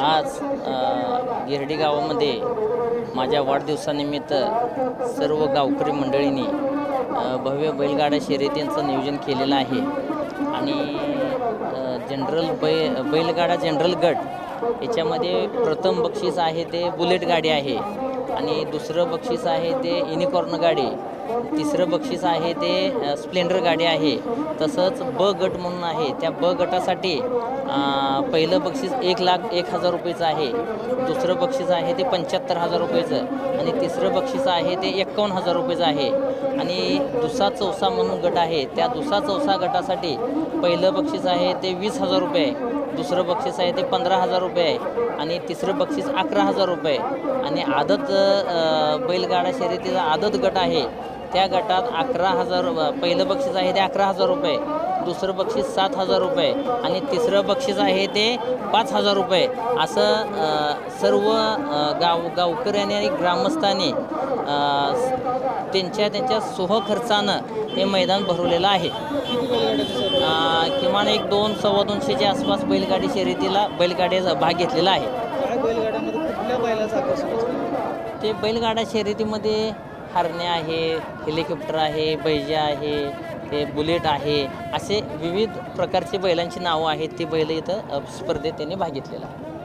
आज गिरडी गावामध्ये माझ्या वाढदिवसानिमित्त सर्व गावकरी मंडळींनी भव्य बैलगाडा शर्यतींचं नियोजन केलेलं आहे. आणि जनरल बै बैलगाडा जनरल गट याच्यामध्ये प्रथम बक्षीस आहे ते बुलेट गाडी आहे. आणि दुसरं बक्षीस आहे ते युनिकॉर्न गाडी. तिसरं बक्षीस आहे ते स्प्लेंडर गाडी आहे. तसंच ब गट म्हणून आहे. त्या ब गटासाठी पहिलं बक्षीस एक लाख एक हजार रुपयेचं आहे. दुसरं बक्षीस आहे ते पंच्याहत्तर हजार रुपयेचं. आणि तिसरं बक्षीस आहे ते एक्कावन्न हजार रुपयेचं आहे. आणि दुसा चौसा म्हणून गट आहे. त्या दुसा चौसा गटासाठी पहिलं बक्षीस आहे ते वीस हजार रुपये. दुसरं बक्षीस आहे ते पंधरा हजार रुपये. आहे आणि तिसरं बक्षीस अकरा हजार रुपये. आणि आदत बैलगाडा शर्यतीचा आदत गट आहे. त्या गटात अकरा हजार पहिलं बक्षीस आहे ते अकरा हजार रुपये दुसरं बक्षीस सात हजार रुपये आणि तिसरं बक्षीस आहे ते पाच हजार रुपये. असं सर्व गाव गावकऱ्यांनी आणि ग्रामस्थांनी त्यांच्या त्यांच्या स्वखर्चानं हे मैदान भरवलेलं आहे. किमान एक दोन सव्वा दोनशेच्या आसपास बैलगाडी शर्यतीला बैलगाडीचा भाग घेतलेला आहे? ते बैलगाडा शर्यतीमध्ये हरणे आहे हेलिकॉप्टर आहे बैजा आहे हे बुलेट आहे असे विविध प्रकारचे बैलांची नावं आहेत ती बैल इथं स्पर्धेत त्यांनी भाग घेतलेला. आहे